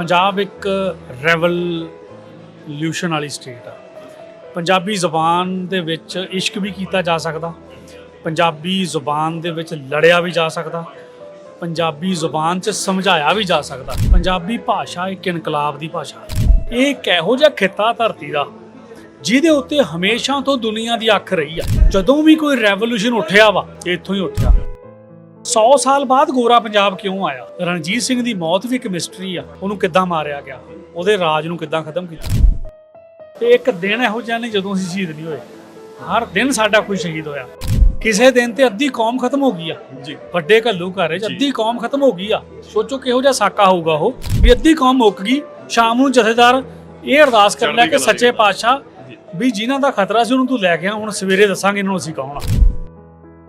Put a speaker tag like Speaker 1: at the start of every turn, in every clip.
Speaker 1: ਪੰਜਾਬ ਇੱਕ ਰੈਵੋਲੂਸ਼ਨ ਵਾਲੀ ਸਟੇਟ ਆ। ਪੰਜਾਬੀ ਜ਼ੁਬਾਨ ਦੇ ਵਿੱਚ ਇਸ਼ਕ ਵੀ ਕੀਤਾ ਜਾ ਸਕਦਾ, ਪੰਜਾਬੀ ਜ਼ੁਬਾਨ ਦੇ ਵਿੱਚ ਲੜਿਆ ਵੀ ਜਾ ਸਕਦਾ, ਪੰਜਾਬੀ ਜ਼ੁਬਾਨ 'ਚ ਸਮਝਾਇਆ ਵੀ ਜਾ ਸਕਦਾ। ਪੰਜਾਬੀ ਭਾਸ਼ਾ ਇੱਕ ਇਨਕਲਾਬ ਦੀ ਭਾਸ਼ਾ ਇਹ ਇੱਕ ਇਹੋ ਜਿਹਾ ਖਿੱਤਾ ਧਰਤੀ ਦਾ, ਜਿਹਦੇ ਉੱਤੇ ਹਮੇਸ਼ਾ ਤੋਂ ਦੁਨੀਆ ਦੀ ਅੱਖ ਰਹੀ ਆ। ਜਦੋਂ ਵੀ ਕੋਈ ਰੈਵੋਲੂਸ਼ਨ ਉੱਠਿਆ ਵਾ, ਇੱਥੋਂ ਹੀ ਉੱਠਿਆ। 100 ਸਾਲ ਬਾਅਦ ਗੋਰਾ ਪੰਜਾਬ ਕਿਉਂ ਆਇਆ? ਰਣਜੀਤ ਸਿੰਘ ਦੀ ਮੌਤ ਵੀ ਇੱਕ ਮਿਸਟਰੀ ਆ। ਉਹਨੂੰ ਕਿੱਦਾਂ ਮਾਰਿਆ ਗਿਆ? ਉਹਦੇ ਰਾਜ ਨੂੰ ਕਿੱਦਾਂ ਖਤਮ ਕੀਤਾ? ਤੇ ਇੱਕ ਦਿਨ ਇਹੋ ਜਿਹਾ ਨਹੀਂ ਜਦੋਂ ਅਸੀਂ ਸ਼ਹੀਦ ਨਹੀਂ ਹੋਏ। ਹਰ ਦਿਨ ਸਾਡਾ ਕੋਈ ਸ਼ਹੀਦ ਹੋਇਆ। ਕਿਸੇ ਦਿਨ ਤੇ ਅੱਧੀ ਕੌਮ ਖਤਮ ਹੋ ਗਈ ਆ।
Speaker 2: ਜੀ।
Speaker 1: ਵੱਡੇ ਘੱਲੂ ਘਰ 'ਚ ਅੱਧੀ ਕੌਮ ਖਤਮ ਹੋ ਗਈ ਆ। ਸੋਚੋ ਕਿਹੋ ਜਿਹਾ ਸਾਕਾ ਹੋਊਗਾ ਉਹ। ਵੀ ਅੱਧੀ ਕੌਮ ਮੁੱਕ ਗਈ ਸ਼ਾਮ ਨੂੰ ਜਥੇਦਾਰ ਇਹ ਅਰਦਾਸ ਕਰ ਲਿਆ ਕਿ ਸੱਚੇ। ਪਾਤਸ਼ਾਹ ਵੀ ਜਿਨ੍ਹਾਂ ਦਾ ਖਤਰਾ ਸੀ ਉਹਨੂੰ ਤੂੰ ਲੈ ਗਿਆ ਹੁਣ ਸਵੇਰੇ ਦੱਸਾਂਗੇ ਇਹਨਾਂ ਨੂੰ ਅਸੀਂ ਕੌਣ ਆ।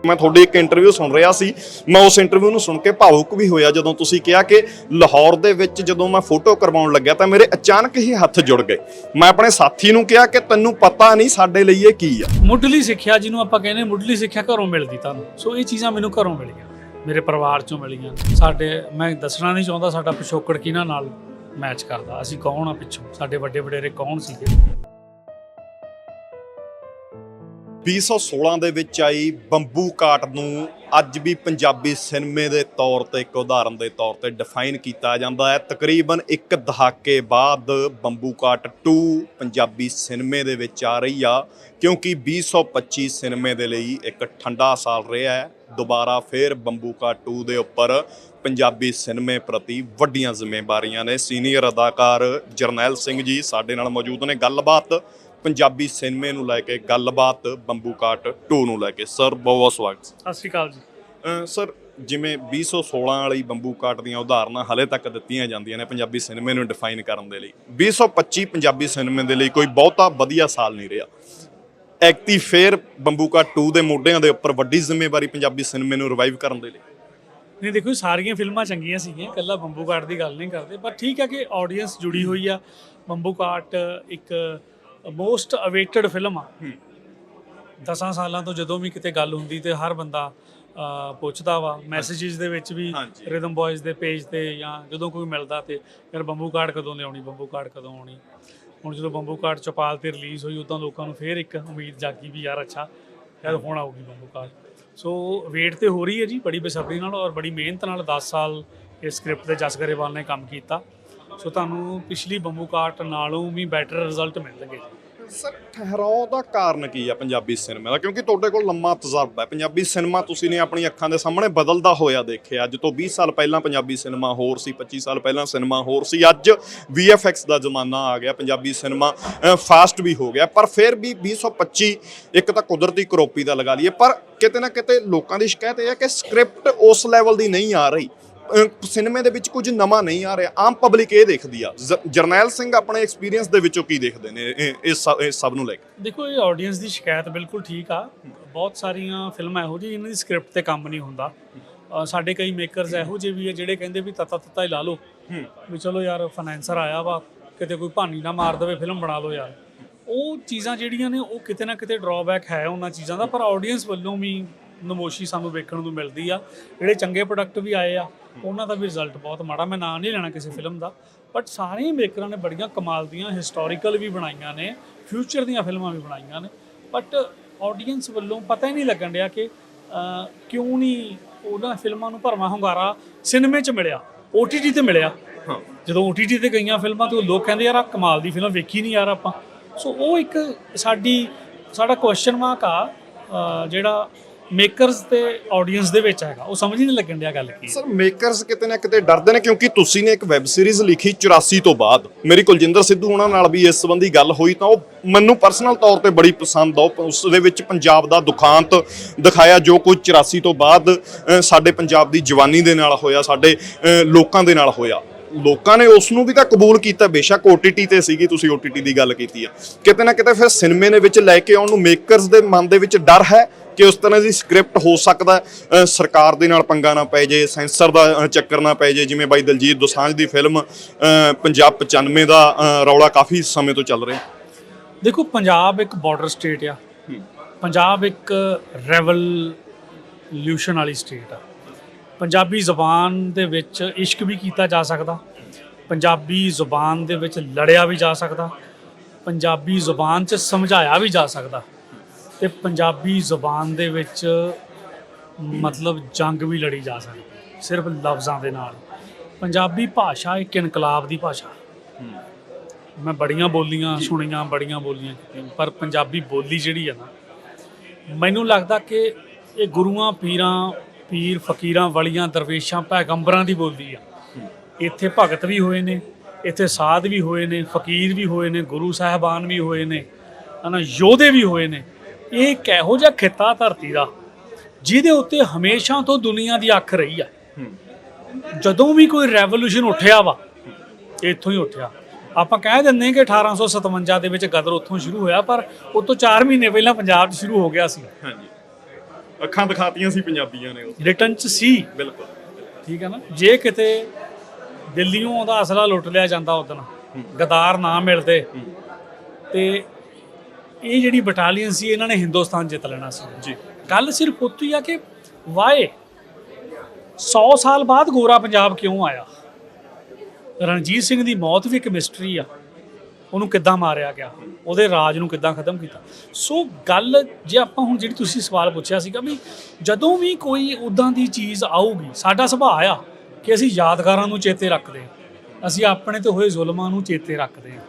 Speaker 2: ਮੈਂ ਤੁਹਾਡੀ ਇੱਕ ਇੰਟਰਵਿਊ ਸੁਣ ਰਿਹਾ ਸੀ। ਮੈਂ ਉਸ ਇੰਟਰਵਿਊ ਨੂੰ ਸੁਣ ਕੇ ਭਾਵੁਕ ਵੀ ਹੋਇਆ ਜਦੋਂ ਤੁਸੀਂ ਕਿਹਾ ਕਿ ਲਾਹੌਰ ਦੇ ਵਿੱਚ ਜਦੋਂ ਮੈਂ ਫੋਟੋ ਕਰਵਾਉਣ ਲੱਗਿਆ ਤਾਂ ਮੇਰੇ ਅਚਾਨਕ ਹੀ ਹੱਥ ਜੁੜ ਗਏ। ਮੈਂ ਆਪਣੇ ਸਾਥੀ ਨੂੰ ਕਿਹਾ ਕਿ ਤੈਨੂੰ ਪਤਾ ਨਹੀਂ ਸਾਡੇ ਲਈ ਇਹ ਕੀ ਆ।
Speaker 1: ਮੁੱਢਲੀ ਸਿੱਖਿਆ ਜਿਹਨੂੰ ਆਪਾਂ ਕਹਿੰਦੇ ਮੁੱਢਲੀ ਸਿੱਖਿਆ ਘਰੋਂ ਮਿਲਦੀ ਤੁਹਾਨੂੰ। ਸੋ ਇਹ ਚੀਜ਼ਾਂ ਮੈਨੂੰ ਘਰੋਂ ਮਿਲੀਆਂ। ਮੇਰੇ ਪਰਿਵਾਰ ਚੋਂ ਮਿਲੀਆਂ। ਸਾਡੇ, ਮੈਂ ਦੱਸਣਾ ਨਹੀਂ ਚਾਹੁੰਦਾ ਸਾਡਾ ਪਿਛੋਕੜ ਕਿਹਨਾਂ ਨਾਲ ਮੈਚ ਕਰਦਾ। ਅਸੀਂ ਕੌਣ ਆ ਪਿੱਛੋਂ? ਸਾਡੇ ਵੱਡੇ ਵਡੇਰੇ ਕੌਣ ਸੀਗੇ?
Speaker 2: 2016 ਦੇ ਵਿੱਚ ਆਈ ਬੰਬੂ ਕਾਟ ਨੂੰ ਅੱਜ ਵੀ ਪੰਜਾਬੀ ਸਿਨੇਮੇ ਦੇ ਤੌਰ ਤੇ ਇੱਕ ਉਦਾਹਰਨ ਦੇ ਤੌਰ ਤੇ ਡਿਫਾਈਨ ਕੀਤਾ ਜਾਂਦਾ ਹੈ। ਤਕਰੀਬਨ ਇੱਕ ਦਹਾਕੇ ਬਾਅਦ ਬੰਬੂ ਕਾਟ 2 ਪੰਜਾਬੀ ਸਿਨੇਮੇ ਦੇ ਵਿੱਚ ਆ ਰਹੀ ਆ, ਕਿਉਂਕਿ 2025 ਸਿਨੇਮੇ ਦੇ ਲਈ ਇੱਕ ਠੰਡਾ ਸਾਲ ਰਿਹਾ ਹੈ। ਦੁਬਾਰਾ ਫੇਰ ਬੰਬੂਕਾ 2 ਦੇ ਉੱਪਰ ਪੰਜਾਬੀ ਸਿਨੇਮੇ ਪ੍ਰਤੀ ਵੱਡੀਆਂ ਜ਼ਿੰਮੇਵਾਰੀਆਂ ਨੇ। ਸੀਨੀਅਰ ਅਦਾਕਾਰ ਜਰਨੈਲ ਸਿੰਘ ਜੀ ਸਾਡੇ ਨਾਲ ਮੌਜੂਦ ਨੇ। ਗੱਲਬਾਤ ਪੰਜਾਬੀ ਸਿਨੇਮੇ ਨੂੰ ਲੈ ਕੇ ਗੱਲਬਾਤ ਬੰਬੂ ਕਾਟ 2 ਨੂੰ ਲੈ ਕੇ। ਸਰ ਬਹੁਤ ਬਹੁਤ ਸਵਾਗਤ
Speaker 1: ਸਤਿ ਸ਼੍ਰੀ ਅਕਾਲ ਜੀ।
Speaker 2: ਸਰ ਜਿਵੇਂ 2016 ਵਾਲੀ ਬੰਬੂ ਕਾਟ ਦੀਆਂ ਉਦਾਹਰਨਾਂ ਹਲੇ ਤੱਕ ਦਿੱਤੀਆਂ ਜਾਂਦੀਆਂ ਨੇ ਪੰਜਾਬੀ ਸਿਨੇਮੇ ਨੂੰ ਡਿਫਾਈਨ ਕਰਨ ਦੇ ਲਈ। 2025 ਪੰਜਾਬੀ ਸਿਨੇਮੇ ਦੇ ਲਈ ਕੋਈ ਬਹੁਤਾ ਵਧੀਆ ਸਾਲ ਨਹੀਂ ਰਿਹਾ। ਐਕਟੀ ਫੇਰ ਬੰਬੂ ਕਾਟ 2 ਦੇ ਮੋਢਿਆਂ ਦੇ ਉੱਪਰ ਵੱਡੀ ਜ਼ਿੰਮੇਵਾਰੀ ਪੰਜਾਬੀ ਸਿਨੇਮੇ ਨੂੰ ਰਿਵਾਈਵ ਕਰਨ ਦੇ ਲਈ।
Speaker 1: ਨਹੀਂ ਦੇਖੋ ਸਾਰੀਆਂ ਫਿਲਮਾਂ ਚੰਗੀਆਂ ਸੀਗੀਆਂ ਕੱਲਾ ਬੰਬੂ ਕਾਟ ਦੀ ਗੱਲ ਨਹੀਂ ਕਰਦੇ ਪਰ ਠੀਕ ਹੈ ਕਿ ਆਡੀਅנס ਜੁੜੀ ਹੋਈ ਆ। ਬੰਬੂ ਕਾਟ ਇੱਕ ਮੋਸਟ ਅਵੇਟਡ ਫਿਲਮ ਆ। ਦਸਾਂ ਸਾਲਾਂ ਤੋਂ ਜਦੋਂ ਵੀ ਕਿਤੇ ਗੱਲ ਹੁੰਦੀ ਤੇ ਹਰ ਬੰਦਾ ਪੁੱਛਦਾ ਵਾ। ਮੈਸੇजेस ਦੇ ਵਿੱਚ ਵੀ ਰਿਦਮ ਬॉयਜ਼ ਦੇ ਪੇਜ ਤੇ ਜਾਂ ਜਦੋਂ ਕੋਈ ਮਿਲਦਾ ਤੇ ਯਾਰ ਬੰਬੂ ਕਾਰਡ ਕਦੋਂ ਲਿਆਉਣੀ ਬੰਬੂ ਕਾਰਡ ਕਦੋਂ ਆਉਣੀ। ਹੁਣ ਜਦੋਂ ਬੰਬੂ ਕਾਰਡ ਚਪਾਲ ਤੇ ਰਿਲੀਜ਼ ਹੋਈ ਉਦੋਂ ਲੋਕਾਂ ਨੂੰ ਫੇਰ ਇੱਕ ਉਮੀਦ ਜਾਗੀ ਵੀ ਯਾਰ ਅੱਛਾ ਯਾਰ ਹੁਣ ਆਊਗੀ ਬੰਬੂ ਕਾਰਡ ਸੋ ਵੇਟ ਤੇ ਹੋ ਰਹੀ ਹੈ ਜੀ ਬੜੀ ਬੇਸਬਰੀ ਨਾਲ ਔਰ ਬੜੀ ਮਿਹਨਤ ਨਾਲ 10 ਸਾਲ ਇਸ ਸਕ੍ਰਿਪਟ ਦੇ ਜਸ ਗਰੇਵਾਲ ਨੇ ਕੰਮ ਕੀਤਾ। ਸੋ ਤੁਹਾਨੂੰ ਪਿਛਲੀ ਬੰਬੂ ਕਾਟ ਨਾਲੋਂ ਵੀ ਬੈਟਰ ਰਿਜ਼ਲਟ ਮਿਲਣਗੇ
Speaker 2: ਸਰ, ਠਹਿਰਾਓ ਦਾ ਕਾਰਨ ਕੀ ਆ ਪੰਜਾਬੀ ਸਿਨੇਮਾ ਦਾ? ਕਿਉਂਕਿ ਤੁਹਾਡੇ ਕੋਲ ਲੰਮਾ ਤਜਰਬਾ ਹੈ। ਪੰਜਾਬੀ ਸਿਨੇਮਾ ਤੁਸੀਂ ਨੇ ਆਪਣੀ ਅੱਖਾਂ ਦੇ ਸਾਹਮਣੇ ਬਦਲਦਾ ਹੋਇਆ ਦੇਖਿਆ। ਅੱਜ ਤੋਂ 20 ਸਾਲ ਪਹਿਲਾਂ ਪੰਜਾਬੀ ਸਿਨੇਮਾ ਹੋਰ ਸੀ 25 ਸਾਲ ਪਹਿਲਾਂ ਸਿਨੇਮਾ ਹੋਰ ਸੀ। ਅੱਜ VFX ਦਾ ਜ਼ਮਾਨਾ ਆ ਗਿਆ, ਪੰਜਾਬੀ ਸਿਨੇਮਾ ਫਾਸਟ ਵੀ ਹੋ ਗਿਆ। ਪਰ ਫਿਰ ਵੀ 2025 ਇੱਕ ਤਾਂ ਕੁਦਰਤੀ ਕਰੋਪੀ ਦਾ ਲਗਾ ਲਈਏ। ਪਰ ਕਿਤੇ ਨਾ ਕਿਤੇ ਲੋਕਾਂ ਦੀ ਸ਼ਿਕਾਇਤ ਇਹ ਹੈ ਕਿ ਸਕ੍ਰਿਪਟ ਉਸ ਲੈਵਲ ਦੀ ਨਹੀਂ ਆ ਰਹੀ। ਸਿਨੇਮੇ ਦੇ ਵਿੱਚ ਕੁਝ ਨਵਾਂ ਨਹੀਂ ਆ ਰਿਹਾ। ਆਮ ਪਬਲਿਕ ਇਹ ਦੇਖਦੀ ਆ। ਜਰਨੈਲ ਸਿੰਘ ਆਪਣੇ ਐਕਸਪੀਰੀਅੰਸ ਦੇ ਵਿੱਚੋਂ ਕੀ ਦੇਖਦੇ ਨੇ? ਇਸ ਸਭ ਨੂੰ ਲੈ ਕੇ।
Speaker 1: ਦੇਖੋ, ਇਹ ਆਡੀਅנס ਦੀ ਸ਼ਿਕਾਇਤ ਬਿਲਕੁਲ ਠੀਕ ਆ। ਬਹੁਤ ਸਾਰੀਆਂ ਫਿਲਮਾਂ ਇਹੋ ਜਿਹੀਆਂ ਇਹਨਾਂ ਦੀ ਸਕ੍ਰਿਪਟ ਤੇ ਕੰਮ ਨਹੀਂ ਹੁੰਦਾ। ਸਾਡੇ ਕਈ ਮੇਕਰਸ ਇਹੋ ਜਿਹੇ ਵੀ ਆ ਜਿਹੜੇ ਕਹਿੰਦੇ ਵੀ ਤਤਾ ਤਤਾ ਹੀ ਲਾ ਲਓ। ਵੀ ਚਲੋ ਯਾਰ ਫਾਈਨੈਂਸਰ ਆਇਆ ਵਾ। ਕਿਤੇ ਕੋਈ ਭਾਨੀ ਨਾ ਮਾਰ ਦੇਵੇ ਫਿਲਮ ਬਣਾ ਲਓ ਯਾਰ। ਉਹ ਚੀਜ਼ਾਂ ਜਿਹੜੀਆਂ ਨੇ, ਉਹ ਕਿਤੇ ਨਾ ਕਿਤੇ ਡਰਾਬੈਕ ਹੈ ਉਹਨਾਂ ਚੀਜ਼ਾਂ ਦਾ। ਪਰ ਆਡੀਅנס ਵੱਲੋਂ ਵੀ ਨਮੋਸ਼ੀ ਸਾਨੂੰ ਵੇਖਣ ਨੂੰ ਮਿਲਦੀ ਆ। ਜਿਹੜੇ ਚੰਗੇ ਪ੍ਰੋਡਕਟ ਵੀ ਆਏ ਆ ਉਹਨਾਂ ਦਾ ਵੀ ਰਿਜ਼ਲਟ ਬਹੁਤ ਮਾੜਾ ਮੈਂ ਨਾਂ ਨਹੀਂ ਲੈਣਾ ਕਿਸੇ ਫਿਲਮ ਦਾ ਬਟ ਸਾਰੇ ਮੇਕਰਾਂ ਨੇ ਬੜੀਆਂ ਕਮਾਲ ਦੀਆਂ ਹਿਸਟੋਰੀਕਲ ਵੀ ਬਣਾਈਆਂ ਨੇ ਫਿਊਚਰ ਦੀਆਂ ਫਿਲਮਾਂ ਵੀ ਬਣਾਈਆਂ ਨੇ ਬਟ ਆਡੀਅנס ਵੱਲੋਂ ਪਤਾ ਹੀ ਨਹੀਂ ਲੱਗਣ ਡਿਆ ਕਿ ਕਿਉਂ ਨਹੀਂ ਉਹਨਾਂ ਫਿਲਮਾਂ ਨੂੰ ਭਰਵਾਂ ਹੁੰਗਾਰਾ ਸਿਨੇਮੇ 'ਚ ਮਿਲਿਆ OTT ਤੇ ਮਿਲਿਆ।
Speaker 2: ਹਾਂ।
Speaker 1: ਜਦੋਂ OTT ਤੇ ਗਈਆਂ ਫਿਲਮਾਂ ਤੇ ਉਹ ਲੋਕ ਕਹਿੰਦੇ ਯਾਰ ਆ ਕਮਾਲ ਦੀ ਫਿਲਮ ਵੇਖੀ ਨਹੀਂ ਯਾਰ ਆਪਾਂ। ਸੋ ਉਹ ਇੱਕ ਸਾਡੀ ਸਾਡਾ ਕੁਐਸਚਨ ਮਾਰਕ ਆ ਜਿਹੜਾ ਮੇਕਰਸ ਤੇ ਆਡੀਅנס ਦੇ ਵਿੱਚ ਹੈਗਾ। ਉਹ ਸਮਝ ਹੀ ਨਹੀਂ ਲੱਗਣ ਡਿਆ ਗੱਲ ਕੀ
Speaker 2: ਸਰ ਮੇਕਰਸ ਕਿਤੇ ਨਾ ਕਿਤੇ ਡਰਦੇ ਨੇ ਕਿਉਂਕਿ ਤੁਸੀਂ ਨੇ ਇੱਕ ਵੈਬ ਸੀਰੀਜ਼ ਲਿਖੀ 84 ਤੋਂ ਬਾਅਦ। ਮੇਰੀ ਕੁਲਜਿੰਦਰ ਸਿੱਧੂ ਉਹਨਾਂ ਨਾਲ ਵੀ ਇਸ ਸੰਬੰਧੀ ਗੱਲ ਹੋਈ ਤਾਂ ਉਹ ਮੈਨੂੰ ਪਰਸਨਲ ਤੌਰ ਤੇ ਬੜੀ ਪਸੰਦ ਆ। ਉਸ ਦੇ ਵਿੱਚ ਪੰਜਾਬ ਦਾ ਦੁਖਾਂਤ ਦਿਖਾਇਆ, ਜੋ ਕੁਝ 84 ਤੋਂ ਬਾਅਦ ਸਾਡੇ ਪੰਜਾਬ ਦੀ ਜਵਾਨੀ ਦੇ ਨਾਲ ਹੋਇਆ, ਸਾਡੇ ਲੋਕਾਂ ਦੇ ਨਾਲ ਹੋਇਆ। ਲੋਕਾਂ ਨੇ ਉਸ ਨੂੰ ਵੀ ਤਾਂ ਕਬੂਲ ਕੀਤਾ, ਬੇਸ਼ੱਕ OTT ਤੇ ਸੀਗੀ, ਤੁਸੀਂ OTT ਦੀ ਗੱਲ ਕੀਤੀ ਆ। ਕਿਤੇ ਨਾ ਕਿਤੇ ਫਿਰ ਸਿਨੇਮੇ ਦੇ ਵਿੱਚ ਲੈ ਕੇ ਆਉਣ ਨੂੰ ਮੇਕਰਸ ਦੇ ਮਨ ਦੇ ਵਿੱਚ ਡਰ ਹੈ ਕਿ ਉਸ ਤਰ੍ਹਾਂ ਦੀ ਸਕ੍ਰਿਪਟ ਹੋ ਸਕਦਾ ਸਰਕਾਰ ਦੇ ਨਾਲ ਪੰਗਾ ਨਾ ਪੈ ਜੇ ਸੈਂਸਰ ਦਾ ਚੱਕਰ ਨਾ ਪੈ ਜੇ ਜਿਵੇਂ ਬਾਈ ਦਲਜੀਤ ਦੋਸਾਂਝ ਦੀ ਫਿਲਮ ਪੰਜਾਬ 95 ਦਾ ਰੌਲਾ ਕਾਫੀ ਸਮੇਂ ਤੋਂ ਚੱਲ ਰਿਹਾ।
Speaker 1: ਦੇਖੋ ਪੰਜਾਬ ਇੱਕ ਬਾਰਡਰ ਸਟੇਟ ਆ। ਪੰਜਾਬ ਇੱਕ ਰੈਵੋਲੂਸ਼ਨ ਵਾਲੀ ਸਟੇਟ ਆ। ਪੰਜਾਬੀ ਜ਼ੁਬਾਨ ਦੇ ਵਿੱਚ ਇਸ਼ਕ ਵੀ ਕੀਤਾ ਜਾ ਸਕਦਾ। ਪੰਜਾਬੀ ਜ਼ੁਬਾਨ ਦੇ ਵਿੱਚ ਲੜਿਆ ਵੀ ਜਾ ਸਕਦਾ। ਪੰਜਾਬੀ ਜ਼ੁਬਾਨ 'ਚ ਸਮਝਾਇਆ ਵੀ ਜਾ ਸਕਦਾ। ਤੇ ਪੰਜਾਬੀ ਜ਼ੁਬਾਨ ਦੇ ਵਿੱਚ ਮਤਲਬ ਜੰਗ ਵੀ ਲੜੀ ਜਾ ਸਕਦੀ ਸਿਰਫ ਲਫ਼ਜ਼ਾਂ ਦੇ ਨਾਲ। ਪੰਜਾਬੀ ਭਾਸ਼ਾ ਇੱਕ ਇਨਕਲਾਬ ਦੀ ਭਾਸ਼ਾ। ਮੈਂ ਬੜੀਆਂ ਬੋਲੀਆਂ ਸੁਣੀਆਂ ਬੜੀਆਂ ਬੋਲੀਆਂ ਪਰ ਪੰਜਾਬੀ ਬੋਲੀ ਜਿਹੜੀ ਹੈ ਨਾ ਮੈਨੂੰ ਲੱਗਦਾ ਕਿ ਇਹ ਗੁਰੂਆਂ ਪੀਰਾਂ ਪੀਰ ਫਕੀਰਾਂ ਵਲੀਆਂ ਦਰਵੇਸ਼ਾਂ ਪੈਗੰਬਰਾਂ ਦੀ ਬੋਲੀ ਆ। ਇੱਥੇ ਭਗਤ ਵੀ ਹੋਏ ਨੇ ਇੱਥੇ ਸਾਧ ਵੀ ਹੋਏ ਨੇ ਫਕੀਰ ਵੀ ਹੋਏ ਨੇ ਗੁਰੂ ਸਾਹਿਬਾਨ ਵੀ ਹੋਏ ਨੇ ਹਨਾ ਯੋਧੇ ਵੀ ਹੋਏ ਨੇ। ਇਹ ਇੱਕ ਇਹੋ ਜਿਹਾ ਖਿੱਤਾ ਧਰਤੀ ਦਾ ਜਿਹਦੇ ਉੱਤੇ ਹਮੇਸ਼ਾ ਤੋਂ ਦੁਨੀਆ ਦੀ ਅੱਖ ਰਹੀ ਆ। ਜਦੋਂ ਵੀ ਕੋਈ ਰੈਵੋਲੂਸ਼ਨ ਉੱਠਿਆ ਵਾ ਇੱਥੋਂ ਹੀ ਉੱਠਿਆ। ਆਪਾਂ ਕਹਿ ਦਿੰਦੇ ਕਿ 1857 ਦੇ ਵਿੱਚ ਗਦਰ ਉੱਥੋਂ ਸ਼ੁਰੂ ਹੋਇਆ ਪਰ ਉਹ ਤੋਂ 4 ਮਹੀਨੇ ਪਹਿਲਾਂ ਪੰਜਾਬ 'ਚ ਸ਼ੁਰੂ ਹੋ ਗਿਆ ਸੀ।
Speaker 2: ਹਾਂਜੀ। ਅੱਖਾਂ ਦਿਖਾਤੀਆਂ ਸੀ ਪੰਜਾਬੀਆਂ ਨੇ
Speaker 1: ਰਿਟਰਨ 'ਚ ਸੀ।
Speaker 2: ਬਿਲਕੁਲ।
Speaker 1: ਠੀਕ ਹੈ ਨਾ? ਜੇ ਕਿਤੇ ਦਿੱਲੀੋਂ ਉਹਦਾ ਅਸਲਾ ਲੁੱਟ ਲਿਆ ਜਾਂਦਾ ਉਦੋਂ ਗਦਾਰ ਨਾ ਮਿਲਦੇ ਤੇ ਇਹ ਜਿਹੜੀ ਬਟਾਲੀਅਨ ਸੀ ਇਹਨਾਂ ਨੇ ਹਿੰਦੁਸਤਾਨ ਜਿੱਤ ਲੈਣਾ ਸੀ।
Speaker 2: ਜੀ।
Speaker 1: ਗੱਲ ਸਿਰਫ ਉੱਤੀ ਹੀ ਆ ਕਿ ਵਾਏ 100 ਸਾਲ ਬਾਅਦ ਗੋਰਾ ਪੰਜਾਬ ਕਿਉਂ ਆਇਆ? ਰਣਜੀਤ ਸਿੰਘ ਦੀ ਮੌਤ ਵੀ ਇੱਕ ਮਿਸਟਰੀ ਆ। ਉਹਨੂੰ ਕਿੱਦਾਂ ਮਾਰਿਆ ਗਿਆ? ਉਹਦੇ ਰਾਜ ਨੂੰ ਕਿੱਦਾਂ ਖਤਮ ਕੀਤਾ? ਸੋ ਗੱਲ ਜੇ ਆਪਾਂ ਹੁਣ ਜਿਹੜੀ ਤੁਸੀਂ ਸਵਾਲ ਪੁੱਛਿਆ ਸੀਗਾ ਵੀ ਜਦੋਂ ਵੀ ਕੋਈ ਉਦਾਂ ਦੀ ਚੀਜ਼ ਆਊਗੀ ਸਾਡਾ ਸੁਭਾਅ ਆ ਕਿ ਅਸੀਂ ਯਾਦਗਾਰਾਂ ਨੂੰ ਚੇਤੇ ਰੱਖਦੇ ਹਾਂ। ਅਸੀਂ ਆਪਣੇ ਤੇ ਹੋਏ ਜ਼ੁਲਮਾਂ ਨੂੰ ਚੇਤੇ ਰੱਖਦੇ ਹਾਂ।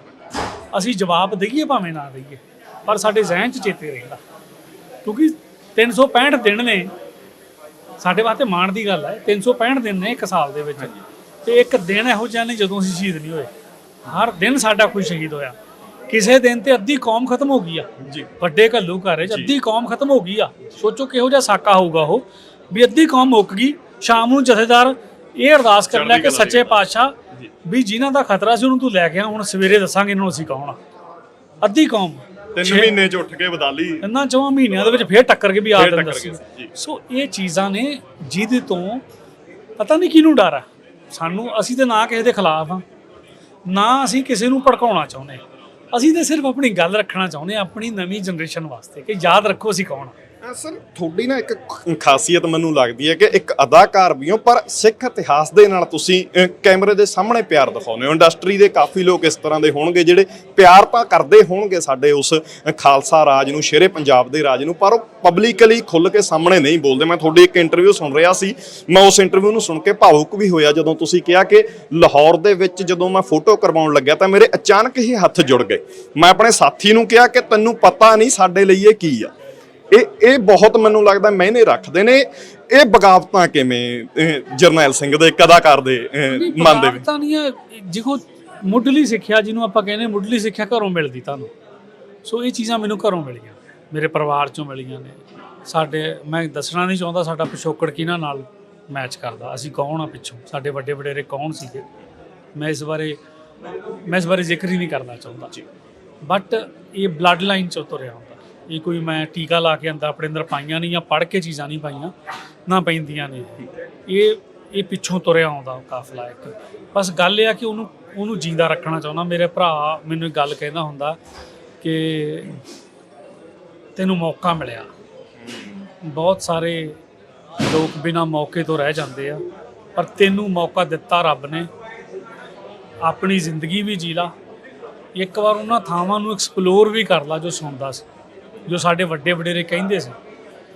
Speaker 1: ਅਸੀਂ ਜਵਾਬ ਦਈਏ ਭਾਵੇਂ ਨਾ ਦਈਏ। ਪਰ ਸਾਡੇ ਜ਼ਿਹਨ 'ਚ ਚੇਤੇ ਰਹਿੰਦਾ। ਕਿਉਂਕਿ 365 ਦਿਨ ਨੇ ਸਾਡੇ ਵਾਸਤੇ ਮਾਣ ਦੀ ਗੱਲ ਹੈ 365 ਦਿਨ ਨੇ ਇੱਕ ਸਾਲ ਦੇ ਵਿੱਚ। ਤੇ ਇੱਕ ਦਿਨ ਇਹੋ ਜਿਹਾ ਨਹੀਂ ਜਦੋਂ ਅਸੀਂ ਸ਼ਹੀਦ ਨਹੀਂ ਹੋਏ। ਹਰ ਦਿਨ ਸਾਡਾ ਕੋਈ ਸ਼ਹੀਦ ਹੋਇਆ। ਕਿਸੇ ਦਿਨ ਤੇ ਅੱਧੀ ਕੌਮ ਖਤਮ ਹੋ ਗਈ ਆ।
Speaker 2: ਜੀ।
Speaker 1: ਵੱਡੇ ਘੱਲੂ ਘਰ 'ਚ ਅੱਧੀ ਕੌਮ ਖਤਮ ਹੋ ਗਈ ਆ। ਸੋਚੋ ਕਿਹੋ ਜਿਹਾ ਸਾਕਾ ਹੋਊਗਾ ਉਹ ਵੀ ਅੱਧੀ ਕੌਮ ਮੁੱਕ ਗਈ ਸ਼ਾਮ ਨੂੰ ਜਥੇਦਾਰ ਇਹ ਅਰਦਾਸ ਕਰ ਲਿਆ ਕਿ ਸੱਚੇ। ਪਾਤਸ਼ਾਹ ਵੀ ਜਿਨ੍ਹਾਂ ਦਾ ਖਤਰਾ ਸੀ ਉਹਨੂੰ ਤੂੰ ਲੈ ਗਿਆ ਹੁਣ ਸਵੇਰੇ ਦੱਸਾਂਗੇ ਇਹਨਾਂ ਨੂੰ ਅਸੀਂ ਕੌਣ ਆ। ਅੱਧੀ ਕੌਮ
Speaker 2: ਤਿੰਨ ਮਹੀਨੇ ਚ ਉੱਠ ਕੇ ਬਦਾਲੀ
Speaker 1: ਇੰਨਾ ਚੌਂ ਮਹੀਨਿਆਂ ਦੇ ਵਿੱਚ ਫੇਰ ਟੱਕਰ ਕੇ ਵੀ ਆ
Speaker 2: ਟੱਕਰ
Speaker 1: ਸੀ
Speaker 2: ਸੀ,
Speaker 1: ਇਹ ਚੀਜ਼ਾਂ ਨੇ ਜਿਹਦੇ ਤੋਂ ਪਤਾ ਨਹੀਂ ਕਿਹਨੂੰ ਡਰ ਆ। ਸਾਨੂੰ ਅਸੀਂ ਤੇ ਨਾ ਕਿਸੇ ਦੇ ਖਿਲਾਫ ਆ ਨਾ ਅਸੀਂ ਕਿਸੇ ਨੂੰ ਭੜਕਾਉਣਾ ਚਾਹੁੰਦੇ। ਅਸੀਂ ਤੇ ਸਿਰਫ ਆਪਣੀ ਗੱਲ ਰੱਖਣਾ ਚਾਹੁੰਦੇ ਹਾਂ ਆਪਣੀ ਨਵੀਂ ਜਨਰੇਸ਼ਨ ਵਾਸਤੇ ਕਿ ਯਾਦ ਰੱਖੋ ਅਸੀਂ ਕੌਣ ਆ।
Speaker 2: ਸਰ ਤੁਹਾਡੀ ਨਾ ਇੱਕ ਖਾਸੀਅਤ ਮੈਨੂੰ ਲੱਗਦੀ ਹੈ ਕਿ ਇੱਕ ਅਦਾਕਾਰ ਵੀ ਹੋ ਪਰ ਸਿੱਖ ਇਤਿਹਾਸ ਦੇ ਨਾਲ ਤੁਸੀਂ ਅਹ, ਕੈਮਰੇ ਦੇ ਸਾਹਮਣੇ ਪਿਆਰ ਦਿਖਾਉਂਦੇ ਹੋ। ਇੰਡਸਟਰੀ ਦੇ ਕਾਫੀ ਲੋਕ ਇਸ ਤਰ੍ਹਾਂ ਦੇ ਹੋਣਗੇ ਜਿਹੜੇ ਪਿਆਰ ਤਾਂ ਕਰਦੇ ਹੋਣਗੇ ਸਾਡੇ ਉਸ ਅਹ, ਖਾਲਸਾ ਰਾਜ ਨੂੰ ਸ਼ੇਰੇ ਪੰਜਾਬ ਦੇ ਰਾਜ ਨੂੰ ਪਰ ਉਹ ਪਬਲਿਕਲੀ ਖੁੱਲ ਕੇ ਸਾਹਮਣੇ ਨਹੀਂ ਬੋਲਦੇ। ਮੈਂ ਤੁਹਾਡੀ ਇੱਕ ਇੰਟਰਵਿਊ ਸੁਣ ਰਿਹਾ ਸੀ। ਮੈਂ ਉਸ ਇੰਟਰਵਿਊ ਨੂੰ ਸੁਣ ਕੇ ਭਾਵੁਕ ਵੀ ਹੋਇਆ ਜਦੋਂ ਤੁਸੀਂ ਕਿਹਾ ਕਿ ਲਾਹੌਰ ਦੇ ਵਿੱਚ ਜਦੋਂ ਮੈਂ ਫੋਟੋ ਕਰਵਾਉਣ ਲੱਗਿਆ ਤਾਂ ਮੇਰੇ ਅਚਾਨਕ ਹੀ ਹੱਥ ਜੁੜ ਗਏ। ਮੈਂ ਆਪਣੇ ਸਾਥੀ ਨੂੰ ਕਿਹਾ ਕਿ ਤੈਨੂੰ ਪਤਾ ਨਹੀਂ ਸਾਡੇ ਲਈ ਇਹ ਕੀ ਆ। ਇਹ ਇਹ ਬਹੁਤ ਮੈਨੂੰ ਲੱਗਦਾ ਮਾਇਨੇ ਰੱਖਦੇ ਨੇ। ਇਹ ਬਗਾਵਤਾਂ ਕਿਵੇਂ ਅਹ, ਜਰਨੈਲ ਸਿੰਘ ਦੇ ਅਹ, ਮਨ ਦੇ ਵਿੱਚ?
Speaker 1: ਤਾਂ ਨਹੀਂ ਹੈ। ਜਿਹੋ ਮੁੱਢਲੀ ਸਿੱਖਿਆ ਜਿਹਨੂੰ ਆਪਾਂ ਕਹਿੰਦੇ ਮੁੱਢਲੀ ਸਿੱਖਿਆ ਘਰੋਂ ਮਿਲਦੀ ਤੁਹਾਨੂੰ। ਸੋ ਇਹ ਚੀਜ਼ਾਂ ਮੈਨੂੰ ਘਰੋਂ ਮਿਲੀਆਂ ਮੇਰੇ ਪਰਿਵਾਰ ਚੋਂ ਮਿਲੀਆਂ ਨੇ। ਸਾਡੇ ਮੈਂ ਦੱਸਣਾ ਨਹੀਂ ਚਾਹੁੰਦਾ ਸਾਡਾ ਪਿਛੋਕੜ ਕਿਹਨਾਂ ਨਾਲ ਮੈਚ ਕਰਦਾ। ਅਸੀਂ ਕੌਣ ਆ ਪਿੱਛੋਂ? ਸਾਡੇ ਵੱਡੇ ਵਡੇਰੇ ਕੌਣ ਸੀਗੇ? ਮੈਂ ਇਸ ਬਾਰੇ ਮੈਂ ਇਸ ਬਾਰੇ ਜ਼ਿਕਰ ਹੀ ਨਹੀਂ ਕਰਨਾ ਚਾਹੁੰਦਾ। ਬਟ ਇਹ ਬਲੱਡ ਲਾਈਨ ਚੋਂ ਤੁਰਿਆ ਹੁੰਦਾ। ਇਹ ਕੋਈ ਮੈਂ ਟੀਕਾ ਲਾ ਕੇ ਅੰਦਰ ਆਪਣੇ ਅੰਦਰ ਪਾਈਆਂ ਨਹੀਂ ਜਾਂ ਪੜ੍ਹ ਕੇ ਚੀਜ਼ਾਂ ਨਹੀਂ ਪਾਈਆਂ, ਨਾ ਪੈਂਦੀਆਂ ਨੇ। ਇਹ ਇਹ ਪਿੱਛੋਂ ਤੁਰਿਆ ਆਉਂਦਾ ਕਾਫਲਾ ਇੱਕ। ਬਸ ਗੱਲ ਇਹ ਆ ਕਿ ਉਹਨੂੰ ਉਹਨੂੰ ਜਿੰਦਾ ਰੱਖਣਾ ਚਾਹੁੰਦਾ। ਮੇਰੇ ਭਰਾ ਮੈਨੂੰ ਇੱਕ ਗੱਲ ਕਹਿੰਦਾ ਹੁੰਦਾ ਕਿ ਤੈਨੂੰ ਮੌਕਾ ਮਿਲਿਆ। ਬਹੁਤ ਸਾਰੇ ਲੋਕ ਬਿਨਾ ਮੌਕੇ ਤੋਂ ਰਹਿ ਜਾਂਦੇ ਆ, ਪਰ ਤੈਨੂੰ ਮੌਕਾ ਦਿੱਤਾ ਰੱਬ ਨੇ। ਆਪਣੀ ਜ਼ਿੰਦਗੀ ਵੀ ਜੀ ਲਾ ਇੱਕ ਵਾਰ ਉਹਨਾਂ ਥਾਵਾਂ ਨੂੰ ਐਕਸਪਲੋਰ ਵੀ ਕਰ ਲਾ ਜੋ ਸੁਣਦਾ ਸੀ। ਜੋ ਸਾਡੇ ਵੱਡੇ ਵਡੇਰੇ ਕਹਿੰਦੇ ਸੀ,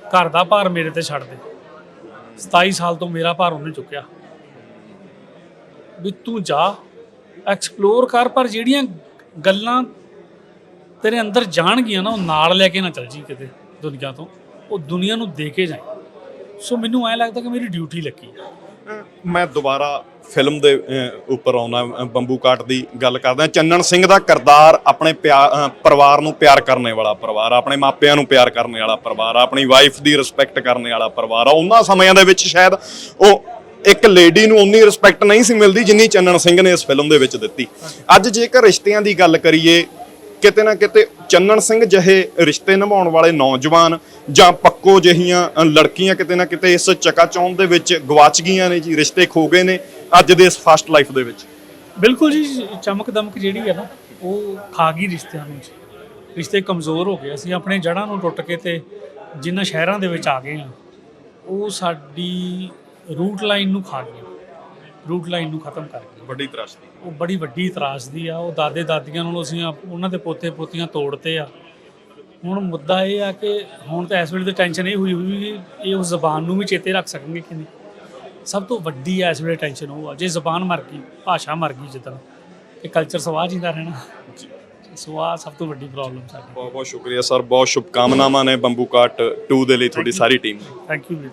Speaker 1: ਘਰ ਦਾ ਭਾਰ ਮੇਰੇ ਤੇ ਛੱਡ ਦੇ। 27 ਸਾਲ ਤੋਂ ਮੇਰਾ ਭਾਰ ਉਹਨੇ ਚੁੱਕਿਆ। ਵੀ ਤੂੰ ਜਾ ਐਕਸਪਲੋਰ ਕਰ, ਪਰ ਜਿਹੜੀਆਂ ਗੱਲਾਂ ਤੇਰੇ ਅੰਦਰ ਜਾਣਗੀਆਂ ਨਾ, ਉਹ ਨਾਲ ਲੈ ਕੇ ਨਾ ਚੱਲ ਜੀ ਕਿਤੇ ਦੁਨੀਆ ਤੋਂ। ਉਹ ਦੁਨੀਆ ਨੂੰ ਦੇ ਕੇ ਜਾਏ ਸੋ ਮੈਨੂੰ ਐ ਲੱਗਦਾ ਕਿ ਮੇਰੀ ਡਿਊਟੀ ਲੱਗੀ।
Speaker 2: ਹੈ ਮੈਂ ਦੁਬਾਰਾ ਫਿਲਮ ਦੇ ਉੱਪਰ ਆਉਣਾ ਅਹ, ਬੰਬੂ ਕਾਟ ਦੀ ਗੱਲ ਕਰਦਾ। ਚੰਨਣ ਸਿੰਘ ਦਾ ਕਿਰਦਾਰ ਆਪਣੇ ਪਿਆ- ਪਰਿਵਾਰ ਨੂੰ ਪਿਆਰ ਕਰਨੇ ਵਾਲਾ ਪਰਿਵਾਰ ਆ, ਆਪਣੇ ਮਾਪਿਆਂ ਨੂੰ ਪਿਆਰ ਕਰਨੇ ਵਾਲਾ ਪਰਿਵਾਰ ਆ, ਆਪਣੀ ਵਾਈਫ ਦੀ ਰਿਸਪੈਕਟ ਕਰਨੇ ਵਾਲਾ ਪਰਿਵਾਰ ਆ। ਉਹਨਾਂ ਸਮਿਆਂ ਦੇ ਵਿੱਚ ਸ਼ਾਇਦ ਉਹ ਇੱਕ ਲੇਡੀ ਨੂੰ ਉਨੀ ਰਿਸਪੈਕਟ ਨਹੀਂ ਸੀ ਮਿਲਦੀ ਜਿੰਨੀ ਚੰਨਣ ਸਿੰਘ ਨੇ ਇਸ ਫਿਲਮ ਦੇ ਵਿੱਚ ਦਿੱਤੀ। ਅੱਜ ਜੇਕਰ ਰਿਸ਼ਤਿਆਂ ਦੀ ਗੱਲ ਕਰੀਏ ਕਿਤੇ ਨਾ ਕਿਤੇ ਚੰਨਣ ਸਿੰਘ ਜਿਹੇ ਰਿਸ਼ਤੇ ਨਿਭਾਉਣ ਵਾਲੇ ਨੌਜਵਾਨ ਜਾਂ ਪੱਕੋ ਜਹੀਆਂ ਲੜਕੀਆਂ ਕਿਤੇ ਨਾ ਕਿਤੇ ਇਸ ਚਕਾਚੌਂਧ ਦੇ ਵਿੱਚ ਗਵਾਚ ਗਈਆਂ ਨੇ ਜੀ ਰਿਸ਼ਤੇ ਖੋ ਗਏ ਨੇ ਅੱਜ ਦੇ ਇਸ ਫਾਸਟ ਲਾਈਫ ਦੇ ਵਿੱਚ।
Speaker 1: ਬਿਲਕੁਲ ਜੀ ਚਮਕ ਦਮਕ ਜਿਹੜੀ ਹੈ ਨਾ ਉਹ ਖਾ ਗਈ ਰਿਸ਼ਤਿਆਂ ਨੂੰ ਜੀ। ਰਿਸ਼ਤੇ ਕਮਜ਼ੋਰ ਹੋ ਗਏ ਅਸੀਂ ਆਪਣੇ ਜੜ੍ਹਾਂ ਨੂੰ ਟੁੱਟ ਕੇ ਤੇ ਜਿਨ੍ਹਾਂ ਸ਼ਹਿਰਾਂ ਦੇ ਵਿੱਚ ਆ ਗਏ ਆ ਉਹ ਸਾਡੀ ਰੂਟ ਲਾਈਨ ਨੂੰ ਖਾ ਗਏ ਰੂਟ ਲਾਈਨ ਨੂੰ ਖਤਮ ਕਰ ਗਈ
Speaker 2: ਵੱਡੀ ਤਰਾਸਦੀ।
Speaker 1: ਉਹ ਬੜੀ ਵੱਡੀ ਤਰਾਸਦੀ ਆ ਉਹ ਦਾਦੇ ਦਾਦੀਆਂ ਨੂੰ ਅਸੀਂ ਉਹਨਾਂ ਦੇ ਪੋਤੇ ਪੋਤੀਆਂ ਤੋੜਤੇ ਆ। ਹੁਣ ਮੁੱਦਾ ਇਹ ਆ ਕਿ ਹੁਣ ਤਾਂ ਇਸ ਵੇਲੇ ਤੇ ਟੈਨਸ਼ਨ ਇਹ ਹੋਈ ਹੋਈ ਵੀ ਇਹ ਉਸ ਜ਼ਬਾਨ ਨੂੰ ਵੀ ਚੇਤੇ ਰੱਖ ਸਕਣਗੇ ਕਿ ਨਹੀਂ। ਸਭ ਤੋਂ ਵੱਡੀ ਇਸ ਵੇਲੇ ਟੈਨਸ਼ਨ ਉਹ ਆ ਜੇ ਜ਼ਬਾਨ ਮਰ ਗਈ ਭਾਸ਼ਾ ਮਰ ਗਈ ਜਿੱਦਾਂ ਇਹ ਕਲਚਰ ਸਵਾਹ ਜਿੰਦਾ ਰਹਿਣਾ। ਸੋ ਆਹ ਸਭ ਤੋਂ ਵੱਡੀ ਪ੍ਰੋਬਲਮ ਸਾਡੀ।
Speaker 2: ਬਹੁਤ ਬਹੁਤ ਸ਼ੁਕਰੀਆ ਸਰ। ਬਹੁਤ ਸ਼ੁਭਕਾਮਨਾਵਾਂ ਨੇ ਬੰਬੂ ਕਾਟ 2 ਦੇ ਲਈ ਤੁਹਾਡੀ ਸਾਰੀ ਟੀਮ
Speaker 1: ਥੈਂਕ ਯੂ ਵੀਰ